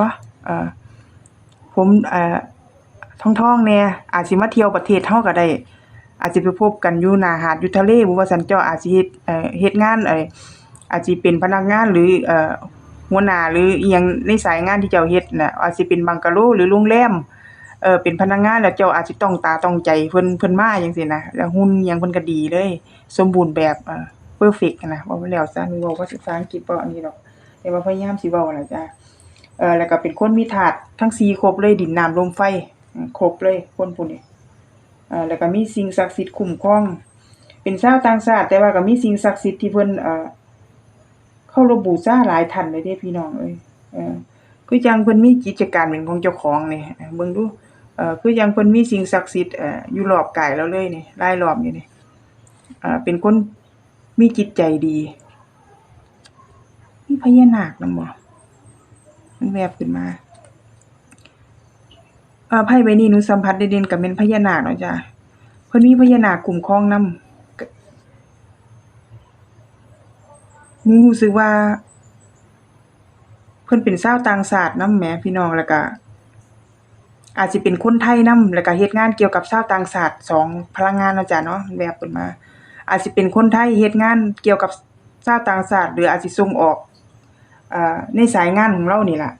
บ่อ่อผมอ่อท่องๆแหน่อาจสิมาเที่ยวประเทศเฮาก็ได้อาจสิไปพบกันอยู่หน้าหาดอยู่ทะเลบ่ว่าซั่นเจ้าอาจสิเฮ็ดเอ่อเฮ็ดงานเอ่ออาจสิเป็นพนักงานหรือเอ่อหัวหน้าหรืออิหยังในสายงานที่เจ้าเฮ็ดน่ะอาจสิเป็นบังกะโลหรือโรงแรมเอ่อเป็นพนักงานแล้วเจ้าอาจสิต้องตาต้องใจเพิ่นเพิ่นมาจังซี่นะแล้วหุ่นหยังเพิ่นก็ดีเลย สมบูรณ์แบบเอ่อเพอร์เฟกต์นะว้าไปแล้วซะหนูเว้าภาษาอังกฤษบ่อันนี้ดอกแต่ว่าพยายามสิเว้าล่ะจ้ะ เออแล้วก็เป็นคนมีธาตุทั้งสี่ครบเลยดินน้ำลมไฟครบเลยคนผู้นี้เออแล้วก็มีสิ่งศักดิ์สิทธิ์คุ้มครอง เป็นชาวต่างชาติแต่ว่าก็มีสิ่งศักดิ์สิทธิ์ที่เพิ่นเออเคารพบูชาหลายท่านเลยเด้พี่น้องเอ้ยเออคือจังเพิ่นมีกิจการเป็นของเจ้าของเนี่เออเบิ่งดูเออคือจังเพิ่นมีสิ่งศักดิ์สิทธิ์เอ่ออยู่รอบกายเราเลยนี่รายรอบอยู่นี่เอ่อเป็นคนมีจิตใจดีมีพญานาคนำบ่มัน แวบขึ้นมาเอ่อไพ่ใบนี้หนูสัมผัสได้เด่นก็แม่นพญานาคเนาะจ้ะเพิ่นมีพญานาคคุ้มครองนำก็หนูรู้สึกว่า เพิ่นเป็นชาวต่างชาตินำแหมพี่น้องแล้วก็อาจสิเป็นคนไทยนำแล้วก็เฮ็ดงานเกี่ยวกับชาวต่างชาติสองพลังงานเนาะจ้ะเนาะแวบขึ้นมา อาจสิเป็นคนไทยเฮ็ดงานเกี่ยวกับชาวต่างชาติหรืออาจสิส่งออกอ่าในสายงานของเรานี่ล่ะ